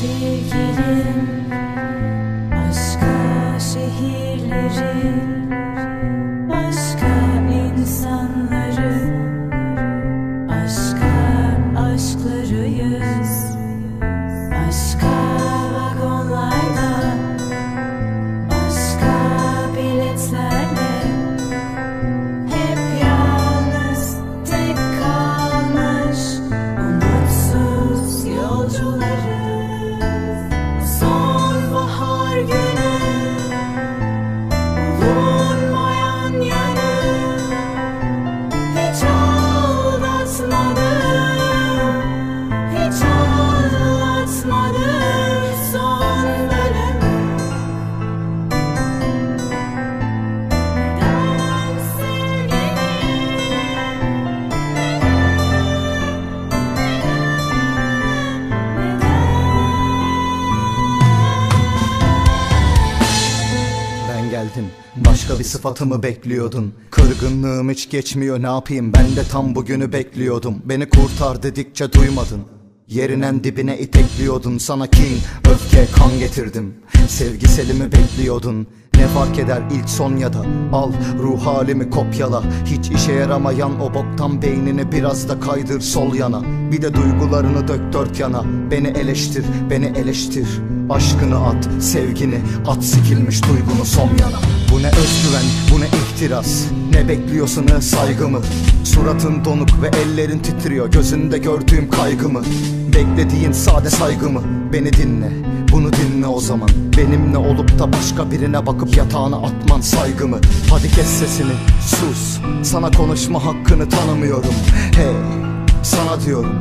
sevgilim Başka şehirleri Başka insanları Başka aşklarıyız Başka vagonlarda Başka biletlerle Hep yalnız tek kalmış Umutsuz yolcuları Geldim Başka bir sıfatımı bekliyordun? Kırgınlığım hiç geçmiyor ne yapayım? Ben de tam bugünü bekliyordum. Beni kurtar dedikçe duymadın Yerinen dibine itekliyordun Sana kin, öfke, kan getirdim. Sevgiselimi bekliyordun. Ne fark eder ilk son ya da? Al ruh halimi kopyala. Hiç işe yaramayan o boktan beynini Biraz da kaydır sol yana. Bir de duygularını dök dört yana. Beni eleştir, beni eleştir. Aşkını at, sevgini at. Sikilmiş duygunu son yana Bu ne özgüven, bu ne ihtiras? Ne bekliyorsun saygımı Suratın donuk ve ellerin titriyor. Gözünde gördüğüm kaygımı Beklediğin sade saygımı Beni dinle, bunu dinle o zaman. Benimle olup da başka birine bakıp yatağına atman saygımı Hadi kes sesini, sus. Sana konuşma hakkını tanımıyorum. Hey, sana diyorum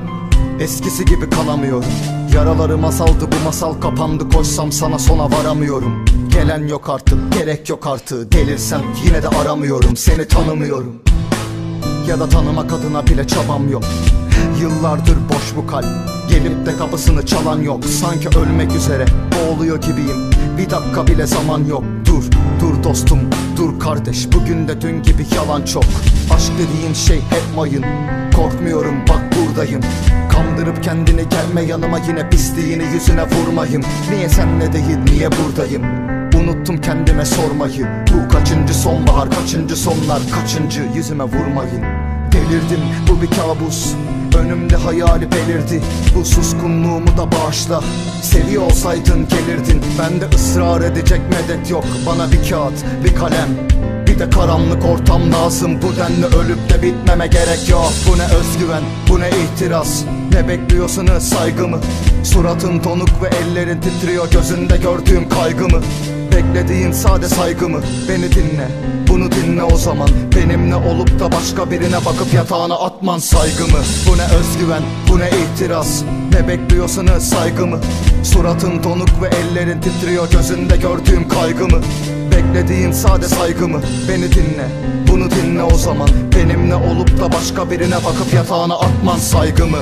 Eskisi gibi kalamıyorum Yaraları masaldı bu masal kapandı. Koşsam sana sona varamıyorum. Gelen yok artık gerek yok artık. Delirsem yine de aramıyorum. Seni tanımıyorum. Ya da tanımak adına bile çabam yok. Yıllardır boş bu kalp. Gelip de kapısını çalan yok. Sanki ölmek üzere boğuluyor gibiyim. Bir dakika bile zaman yok. Dur, dur dostum, dur kardeş. Bugün de dün gibi yalan çok. Aşk dediğin şey hep mayın. Korkmuyorum bak buradayım Kandırıp kendini gelme yanıma yine pisliğini yüzüne vurmayım. Niye senle değil niye buradayım? Unuttum kendime sormayı. Bu kaçıncı sonbahar kaçıncı sonlar Kaçıncı yüzüme vurmayın Delirdim bu bir kabus. Önümde hayali belirdi Bu suskunluğumu da bağışla. Seviyor olsaydın gelirdin Ben de ısrar edecek medet yok. Bana bir kağıt bir kalem bir de karanlık ortam lazım. Bu denli ölüp de bitmeme gerek yok. Bu ne özgüven bu ne ihtiras? Ne bekliyorsunuz saygımı? Suratın donuk ve ellerin titriyor Gözünde gördüğüm kaygımı Beklediğin sade saygımı. Beni dinle bunu dinle o zaman. Benimle olup da başka birine bakıp yatağına atman saygımı. Bu ne özgüven bu ne ihtiras. Ne bekliyorsunuz saygımı? Suratın donuk ve ellerin titriyor. Gözünde gördüğüm kaygımı. Beklediğin sade saygımı. Beni dinle bunu dinle o zaman. Benimle olup da başka birine bakıp yatağına atman saygımı